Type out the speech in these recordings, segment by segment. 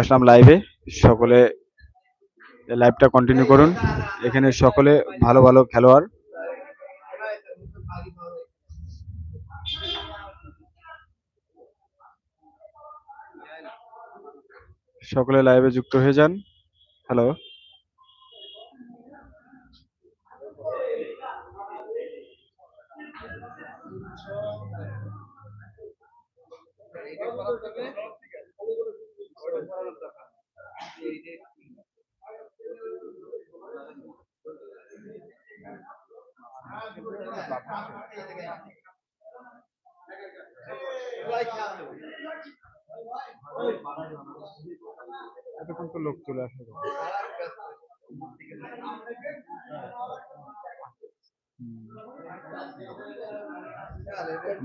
আসলাম লাইভে সকলে লাইভটা কন্টিনিউ করুন। এখানে সকলে ভালো ভালো খেলোয়াড়। সকলে লাইভে যুক্ত হয়ে যান। হ্যালো এতক্ষণ তো লোক চলে আসে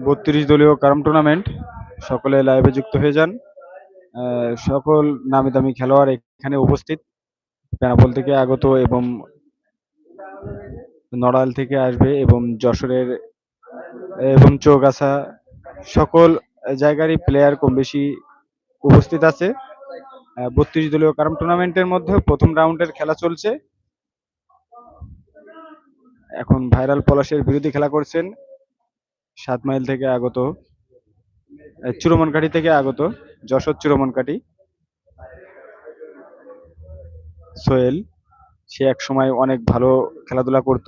বত্রিশ দলীয় কারাম টুর্নামেন্ট সকলে লাইভে যুক্ত হয়ে যান। সকল নামি দামি খেলোয়াড় এখানে উপস্থিত। বেনাপোল থেকে আগত এবং নড়াল থেকে আসবে এবং যশোরের এবং চৌগাছা, সকল জায়গারই প্লেয়ার কম বেশি উপস্থিত আছে। বত্রিশ দলীয় কারাম টুর্নামেন্টের মধ্যে প্রথম রাউন্ডের খেলা চলছে। এখন ভাইরাল পলাশের বিরোধী খেলা করছেন সাত মাইল থেকে আগত চুরমনকাঠি থেকে আগত যশোর চুরমনকাঠি। সোহেল সে এক সময় অনেক ভালো খেলাধুলা করত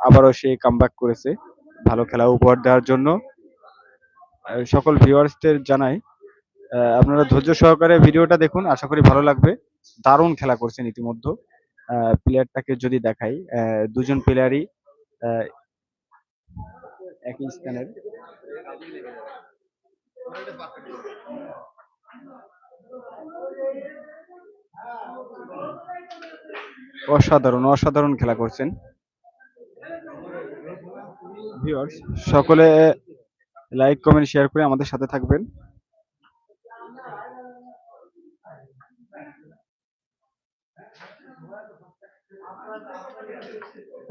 আবারও সে কামব্যাক করেছে। ভালো খেলা উপহার দেওয়ার জন্য সকল ভিউয়ার্সদের আহ, আপনারা ধৈর্য সহকারে ভিডিওটা দেখুন, আশা করি ভালো লাগবে। দারুণ খেলা করছেন ইতিমধ্যে। প্লেয়ারটাকে যদি দেখাই দুজন প্লেয়ারই একই স্থানের অসাধারণ অসাধারণ খেলা করছেন। সকলে লাইক কমেন্ট শেয়ার করে আমাদের সাথে থাকবেন।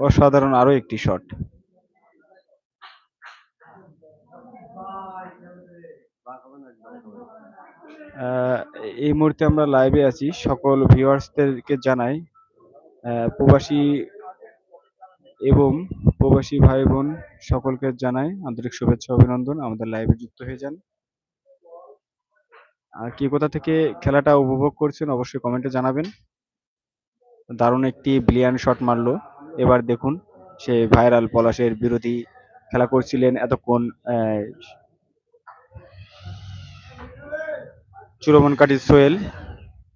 অসাধারণ আরও একটি শট। এই মুহূর্তে আমরা লাইভে আছি। সকল ভিউয়ার্সদেরকে জানাই প্রবাসী এবং প্রবাসী ভাই বোন সকলকে জানাই আন্তরিক শুভেচ্ছা, অভিনন্দন। আমাদের লাইভে যুক্ত হয়ে যান। আর কি কোথা থেকে খেলাটা উপভোগ করছেন অবশ্যই কমেন্টে জানাবেন। দারুণ একটি ব্লিয়ান শট মারলো। এবার দেখুন সে ভাইরাল পলাশের বিরোধী খেলা করছিলেন এতক্ষণ আহ, চুরমনকাঠি সোহেল।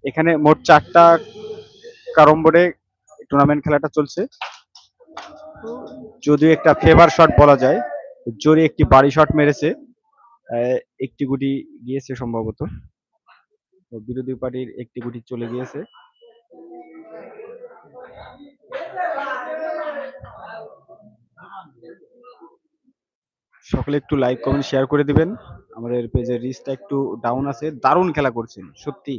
এখানে মোট চারটা কারম বোর্ডে টুর্নামেন্ট খেলাটা চলছে। যদিও একটা ফেভার শট বলা যায় জোরে একটি বাড়ি শট মেরেছে একটি গুটি গিয়েছে সম্ভবত। বিরোধী পার্টির একটি গুটি চলে গিয়েছে। সকলে একটু লাইক কমেন্ট শেয়ার করে দিবেন। আমাদের পেজের রিচটা একটু ডাউন আছে। দারুণ খেলা করছেন, সত্যি।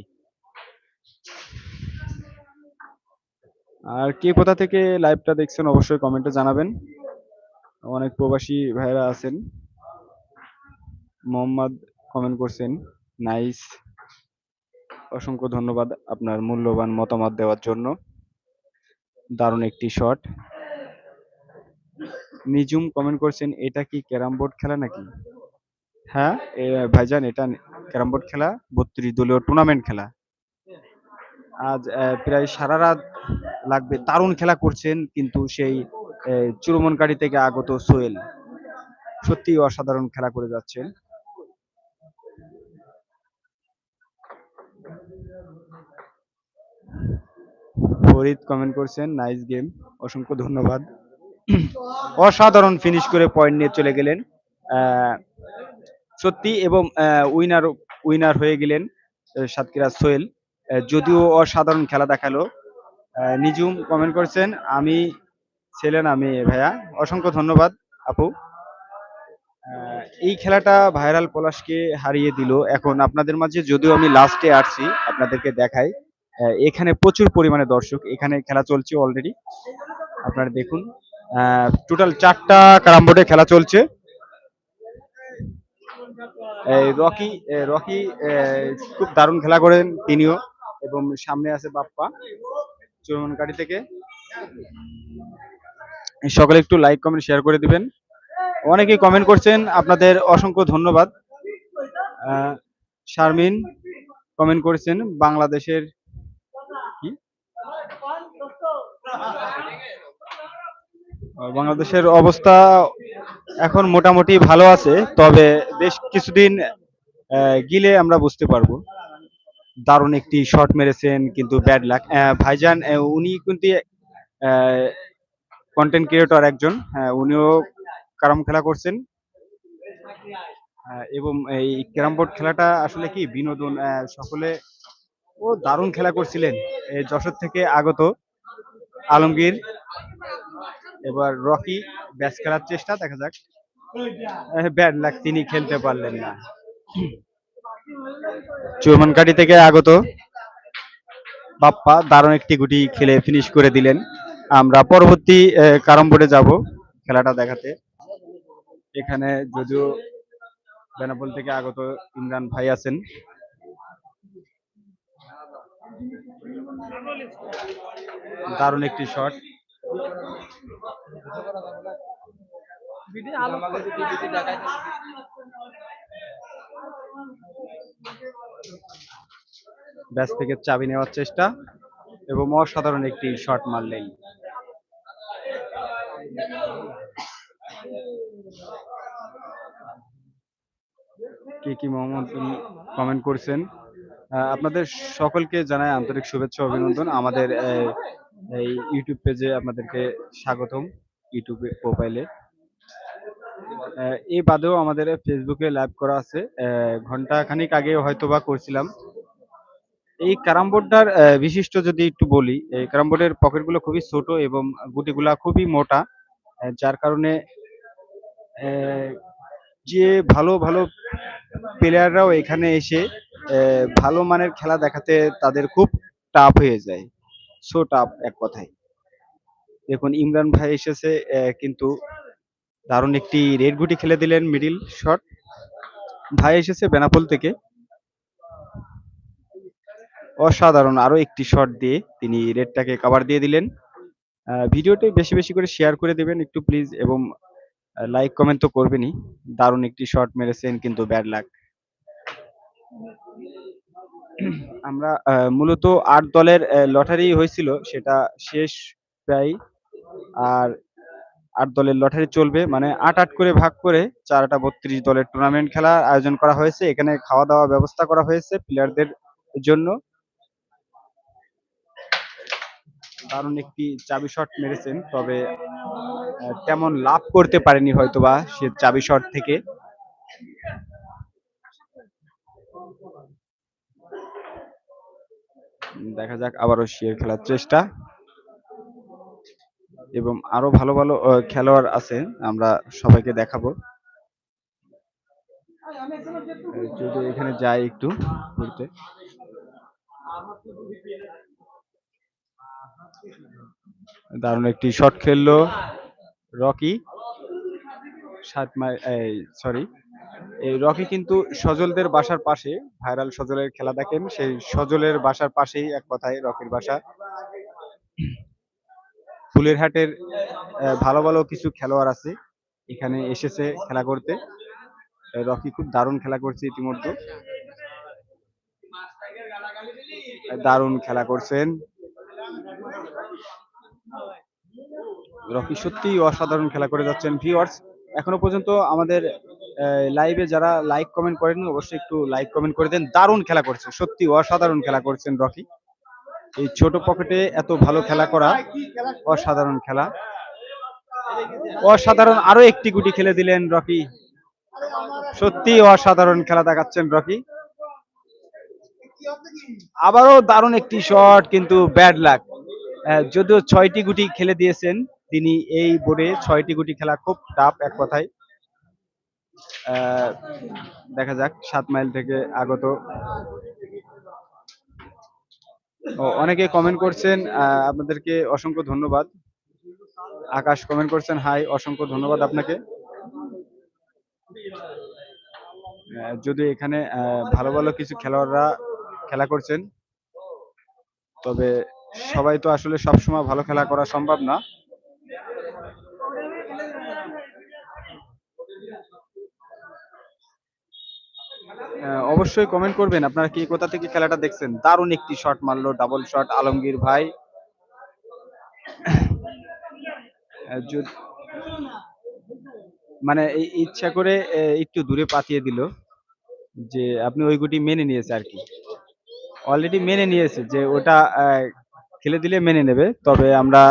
আর কে কোথা থেকে লাইভটা দেখছেন অবশ্যই কমেন্টে জানাবেন। অনেক প্রবাসী ভাইরা আছেন। মোহাম্মদ কমেন্ট করছেন। নাইস অসংখ্য ধন্যবাদ আপনার মূল্যবান মতামত দেওয়ার জন্য। দারুণ একটি শট নিজুম কমেন্ট করছেন, এটা কি ক্যারাম বোর্ড খেলা নাকি? হ্যাঁ ভাইজান, এটা ক্যারাম বোর্ড খেলা, বত্রিশ দলীয় টুর্নামেন্ট খেলা। আজ প্রায় সারা রাত লাগবে, দারুণ খেলা করছেন কিন্তু সেই চুরমনকারী থেকে আগত সোহেল। সত্যি অসাধারণ খেলা করে যাচ্ছেন। ফরিদ কমেন্ট করছেন নাইস গেম অসংখ্য ধন্যবাদ। অসাধারণ ফিনিশ করে পয়েন্ট নিয়ে চলে গেলেন। সত্যি এবং উইনার উইনার হয়ে গেলেন সাতক্ষীরা সোহেল। যদিও অসাধারণ খেলা দেখাল। নিজুম কমেন্ট করছেন, আমি ছিলেন আমি ভাইয়া। অসংখ্য ধন্যবাদ, আপু। এই খেলাটা ভাইরাল পলাশকে হারিয়ে দিল। এখন আপনাদের মাঝে যদিও আমি লাস্টে আসছি, আপনাদেরকে দেখাই। এখানে প্রচুর পরিমাণে দর্শক, এখানে খেলা চলছে অলরেডি আপনারা দেখুন টোটাল চারটা ক্যারাম বোর্ডে খেলা চলছে। রকি রকি খুব দারুণ খেলা করেন তিনিও, এবং সামনে আছে বাপ্পা চুরমনকাটি থেকে। সকলে একটু লাইক কমেন্ট শেয়ার করে দিবেন। অনেকেই কমেন্ট করছেন, আপনাদের অসংখ্য ধন্যবাদ। শারমিন কমেন্ট করেছেন, বাংলাদেশের কি আহ, বাংলাদেশের অবস্থা এখন মোটামুটি ভালো আছে, তবে বেশ কিছুদিন গিলে আমরা বুঝতে পারব। দারুণ একটি শট মেরেছেন, কিন্তু ব্যাড লাক ভাইজান উনি কিন্তু কন্টেন্ট ক্রিয়েটর একজন। উনিও ক্যারাম খেলা করছেন। এবং এই ক্যারাম বোর্ড খেলাটা আসলে কি বিনোদন সকলে ও দারুণ খেলা করছিলেন। যশোর থেকে আগত আলমগীর এবার রকি ব্যাচ খেলার চেষ্টা, দেখা যাক। ব্যাড লাগ তিনি খেলতে পারলেন না। চুরমানকাটি থেকে আগত বাপ্পা দারুণ একটি গুটি খেলে ফিনিশ করে দিলেন। আমরা পরবর্তী কারম বোর্ডে যাব খেলাটা দেখাতে। এখানে যদিও বেনাপোল থেকে আগত ইমরান ভাই আছেন। দারুণ একটি শট ব্যাস থেকে চাবি নেওয়ার চেষ্টা এবং অসাধারণ একটি শট মারলেন কি কি মোহাম্মদ কমেন্ট করছেন? আহ, আপনাদের সকলকে জানাই আন্তরিক শুভেচ্ছা অভিনন্দন। আমাদের এই ইউটিউব পেজে আপনাদেরকে স্বাগতম ইউটিউব প্রোফাইলে এই বাদেও আমাদের ফেসবুকে লাইভ করা আছে। ঘণ্টা খানিক আগে হয়তো বা করছিলাম। এই ক্যারাম বোর্ডটার বিশিষ্ট যদি একটু বলি, এই ক্যারাম বোর্ডের পকেটগুলো খুবই ছোট এবং গুটিগুলা খুবই মোটা যার কারণে যে ভালো ভালো প্লেয়াররাও এখানে এসে ভালো মানের খেলা দেখাতে তাদের খুব টাফ হয়ে যায়। সো টাফ এক কথায়। দেখুন, ইমরান ভাই এসেছে কিন্তু দারুণ একটি রেড গুটি খেলে দিলেন মিডিল শট ভাই এসেছে বেনাপোল থেকে। অসাধারণ আরও একটি শট দিয়ে তিনি রেডটাকে কভার দিয়ে দিলেন। ভিডিওটি বেশি বেশি করে শেয়ার করে দেবেন একটু প্লিজ এবং লাইক কমেন্ট তো করবেনই। দারুণ একটি শট মেরেছেন কিন্তু ব্যাড লাক আমরা মূলত আট দলের লটারি হয়েছিল, সেটা শেষ প্রায়। আর আট দলের লটারি চলবে মানে আট আট করে ভাগ করে চারটা বত্রিশ দলের টুর্নামেন্ট খেলার আয়োজন করা হয়েছে। এখানে খাওয়া দাওয়া ব্যবস্থা করা হয়েছে প্লেয়ারদের জন্য। দারুণ একটি চাবি শট মেরেছেন, তবে তেমন লাভ করতে পারেনি হয়তোবা সে চাবি শট থেকে। দেখা যাক আবারও শিয়ার খেলার চেষ্টা। এবং আরও ভালো ভালো খেলোয়াড় আছে, আমরা সবাইকে দেখাবো। যদি এখানে যাই একটু ঘুরতে। দারুণ একটি শট খেললো রকি। সাত মাইল সরি রকি কিন্তু সজলদের বাসার পাশে, ভাইরাল সজলের খেলা দেখেন, সেই সজলের বাসার পাশেই এক কথায় রকির বাসা। ফুলের হাটের ভালো ভালো কিছু খেলোয়াড় আছে, এখানে এসেছে খেলা করতে। রকি খুব দারুণ খেলা করছে ইতিমধ্যে। দারুণ খেলা করছেন। রকি সত্যি অসাধারণ খেলা করে যাচ্ছেন ভিওয়ার্স এখনও পর্যন্ত আমাদের লাইভে যারা লাইক কমেন্ট করেন, অবশ্যই একটু লাইক কমেন্ট করে দেন। দারুণ খেলা করছে সত্যি অসাধারণ খেলা করছেন রকি। এই ছোট পকেটে এত ভালো খেলা করা অসাধারণ খেলা। অসাধারণ আরও একটি গুটি খেলে দিলেন রকি। সত্যি অসাধারণ খেলা দেখাচ্ছেন রকি। আবারও দারুণ একটি শট কিন্তু ব্যাড লাক যদিও ছয়টি গুটি খেলে দিয়েছেন, তিনি এই বোর্ডে ছয়টি গুটি খেলা, খুব টাফ এক কথায়। দেখা যাক, সাত মাইল থেকে আগত। ও, অনেকে কমেন্ট করছেন আপনাদেরকে অসংখ্য ধন্যবাদ। আকাশ কমেন্ট করছেন, হাই, অসংখ্য ধন্যবাদ আপনাকে। যদিও এখানে ভালো ভালো কিছু খেলোয়াড়রা খেলা করছেন, তবে সবাই তো আসলে সবসময় ভালো খেলা করা সম্ভব না। অবশ্যই কমেন্ট করবেন। আপনারা কি, কোথা থেকে খেলাটা দেখছেন? দারুণ একটি শট মারলো ডাবল শট আলমগীর ভাই। মানে ইচ্ছা করে একটু দূরে পাঠিয়ে দিল, যে আপনি ওই গুটি মেনে নিয়েছে আর কি। অলরেডি মেনে নিয়েছে যে ওটা খেলে দিলে মেনে নেবে। তবে আমরা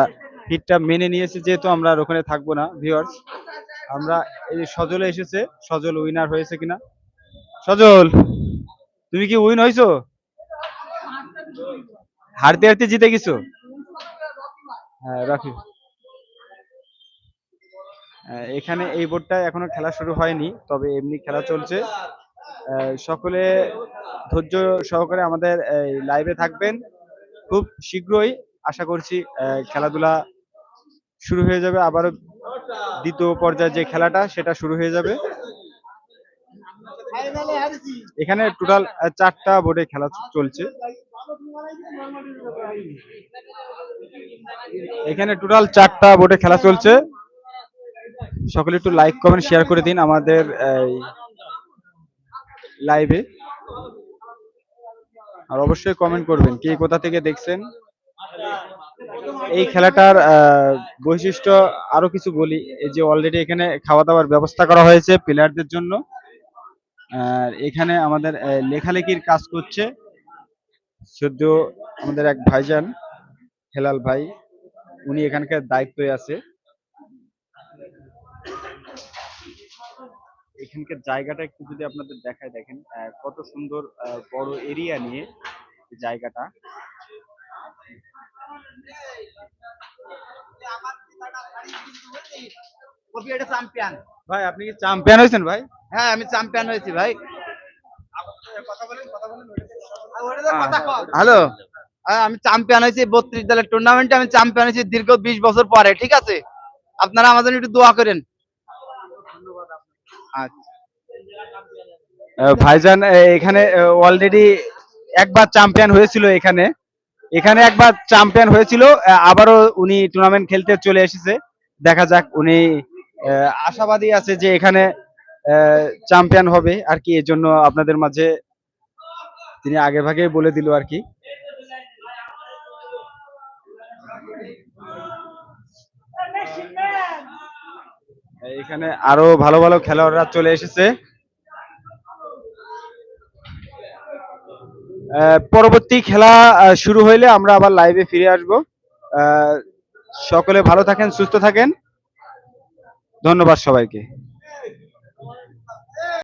হিটটা মেনে নিয়েছি, যেহেতু আমরা ওখানে থাকব না ভিউয়ার্স আমরা এই সজলে এসেছে, সজল উইনার হয়েছে কিনা সজল, তুমি কি উইন হয়েছো হারতে হারতে জিতে গেছো? হ্যাঁ রাখি এখানে এই বোর্ডটা এখনও খেলা শুরু হয়নি, তবে এমনি খেলা চলছে। সকলে ধৈর্য সহকারে আমাদের লাইভে থাকবেন। খুব শীঘ্রই আশা করছি খেলাধুলা শুরু হয়ে যাবে। আবারও দ্বিতীয় পর্যায়ে যে খেলাটা, সেটা শুরু হয়ে যাবে। এখানে টোটাল চারটা বোর্ডে খেলা চলছে। এখানে টোটাল চারটা বোর্ডে খেলা চলছে। সকলে একটু লাইক কমেন্ট শেয়ার করে দিন আমাদের লাইভে আর অবশ্যই কমেন্ট করবেন, কে কোথা থেকে দেখছেন। এই খেলাটার বৈশিষ্ট্য আরও কিছু বলি, এই যে অলরেডি এখানে খাওয়া দাওয়ার ব্যবস্থা করা হয়েছে প্লেয়ারদের জন্য। আর এখানে আমাদের লেখালেখির কাজ করছে সদ্য আমাদের এক ভাইজান হেলাল ভাই। উনি এখানকার দায়িত্বে আছে। এখানকার জায়গাটা একটু যদি আপনাদের দেখায় দেখেন আহ, কত সুন্দর বড় এরিয়া নিয়ে জায়গাটা। চ্যাম্পিয়ন ভাই আপনি কি চ্যাম্পিয়ন হয়েছেন ভাই? হ্যাঁ আমি চ্যাম্পিয়ন হয়েছি ভাই। হ্যালো। হ্যাঁ, আমি চ্যাম্পিয়ন হয়েছি বত্রিশ দলের টুর্নামেন্টে আমি চ্যাম্পিয়ন হয়েছি দীর্ঘ বিশ বছর পরে ঠিক আছে? আপনারা আমাদের একটু দোয়া করেন। আচ্ছা। ভাইজান এখানে অলরেডি একবার চ্যাম্পিয়ন হয়েছিল এখানে। এখানে একবার চ্যাম্পিয়ন হয়েছিল আবারও উনি টুর্নামেন্ট খেলতে চলে এসেছে। দেখা যাক উনি আশাবাদী আছে যে এখানে চ্যাম্পিয়ন হবে আর কি এর জন্য আপনাদের মাঝে তিনি আগে ভাগে বলে দিল আর কি। এখানে আরও ভালো ভালো খেলোয়াড়রা চলে এসেছে। পরবর্তী খেলা শুরু হইলে আমরা আবার লাইভে ফিরে আসব। সকলে ভালো থাকেন, সুস্থ থাকেন। ধন্যবাদ সবাইকে।